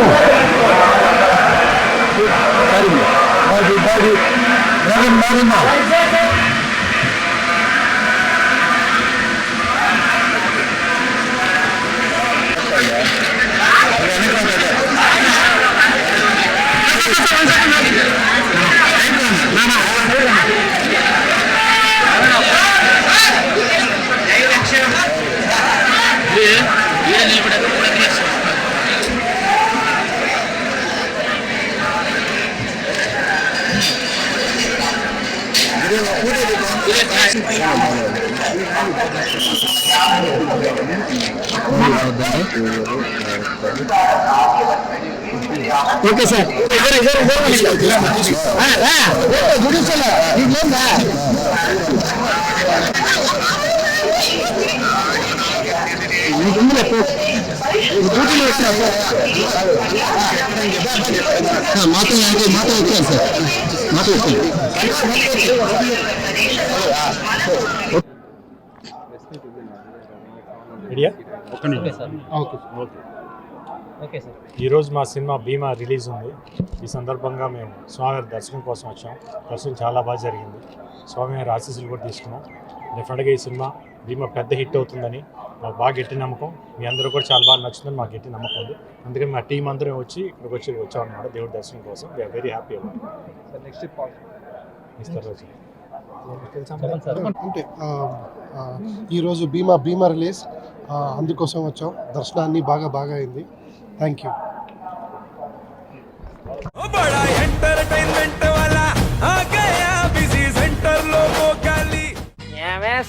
Hadi, hadi, hadi. Yarın marina. Yeah, yeah, yeah. Okay sir గుడించాల నీకేందా నీకు ఉందిలే పో డ్యూటీలో వచ్చినా పో మాతో మాతో వచ్చాను సార్. మాతో వచ్చాను మీడియా ఓకే. Okay sir. ఈరోజు మా సినిమా భీమా రిలీజ్ ఉంది. ఈ సందర్భంగా మేము స్వామివారి దర్శనం కోసం వచ్చాం. దర్శనం చాలా బాగా జరిగింది. స్వామివారి ఆశీస్సులు కూడా తీసుకున్నాం. డెఫినెట్గా ఈ సినిమా భీమా పెద్ద హిట్ అవుతుందని మాకు బాగా గట్టి నమ్మకం. మీ అందరూ కూడా చాలా బాగా నచ్చుతుందని మాకు గట్టి నమ్మకం ఉంది. అందుకని మా టీం అందరం వచ్చి ఇక్కడికి వచ్చి వచ్చాం అనమాట దేవుడి దర్శనం కోసం. We are very happy about sir next రోజు. అంటే ఈరోజు బీమా బీమా రిలీజ్ అందుకోసం వచ్చాం. దర్శనాన్ని బాగా బాగా అయింది. Thank you